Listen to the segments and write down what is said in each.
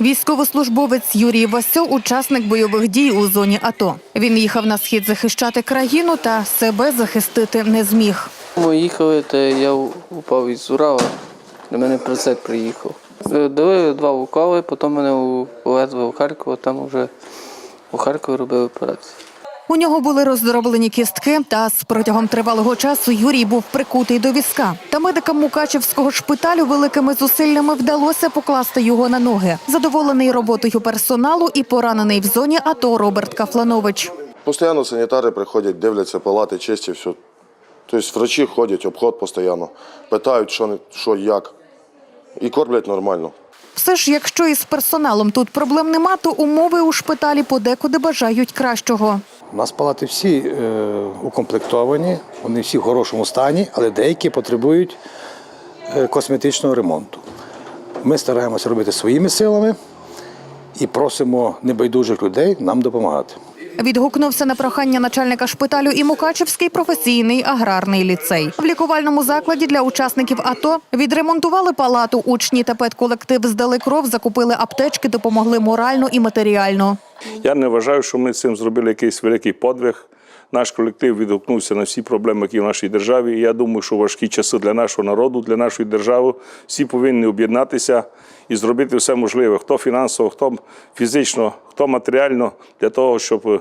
Військовослужбовець Юрій Васьо – учасник бойових дій у зоні АТО. Він їхав на схід захищати країну та себе захистити не зміг. Ми їхали, то я упав із Урала. До мене прицеп приїхав. Е, Дали два уколи, потім мене увезли у Харкова, там вже у Харкові робили операцію. У нього були роздроблені кістки, та з протягом тривалого часу Юрій був прикутий до візка. Та медикам Мукачевського шпиталю великими зусиллями вдалося покласти його на ноги. Задоволений роботою персоналу і поранений в зоні АТО Роберт Кафланович. Постоянно санітари приходять, дивляться, палати чисті, все. Тобто врачі ходять, обход постійно, питають, що, що як. І кормлять нормально. Все ж, якщо із персоналом тут проблем нема, то умови у шпиталі подекуди бажають кращого. У нас палати всі е, укомплектовані, вони всі в хорошому стані, але деякі потребують е, косметичного ремонту. Ми стараємося робити своїми силами і просимо небайдужих людей нам допомагати. Відгукнувся на прохання начальника шпиталю і Мукачевський професійний аграрний ліцей. В лікувальному закладі для учасників АТО відремонтували палату. Учні та педколектив здали кров, закупили аптечки, допомогли морально і матеріально. Я не вважаю, що ми цим зробили якийсь великий подвиг. Наш колектив відгукнувся на всі проблеми, які в нашій державі. Я думаю, що важкі часи для нашого народу, для нашої держави, всі повинні об'єднатися і зробити все можливе, хто фінансово, хто фізично, хто матеріально, для того, щоб е,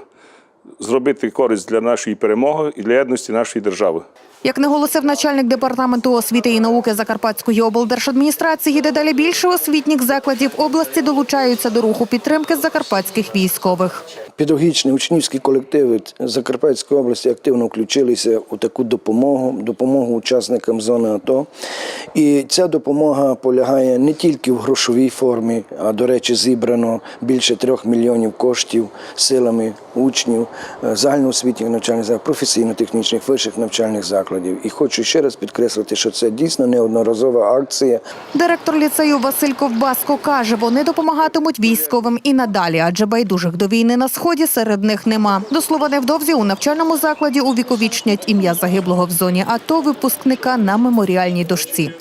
зробити користь для нашої перемоги і для єдності нашої держави. Як наголосив начальник департаменту освіти і науки Закарпатської облдержадміністрації, дедалі більше освітніх закладів області долучаються до руху підтримки закарпатських військових. Педагогічні учнівські колективи Закарпатської області активно включилися у таку допомогу, допомогу учасникам зони АТО. І ця допомога полягає не тільки в грошовій формі, а до речі, зібрано більше трьох мільйонів коштів силами учнів е, загальноосвітніх навчальних закладів, професійно-технічних вищих навчальних закладів. І хочу ще раз підкреслити, що це дійсно неодноразова акція. Директор ліцею Василь Ковбаско каже, вони допомагатимуть військовим і надалі, адже байдужих до війни на сході серед них нема. До слова, невдовзі у навчальному закладі увіковічнять ім'я загиблого в зоні АТО випускника на меморіальній дошці.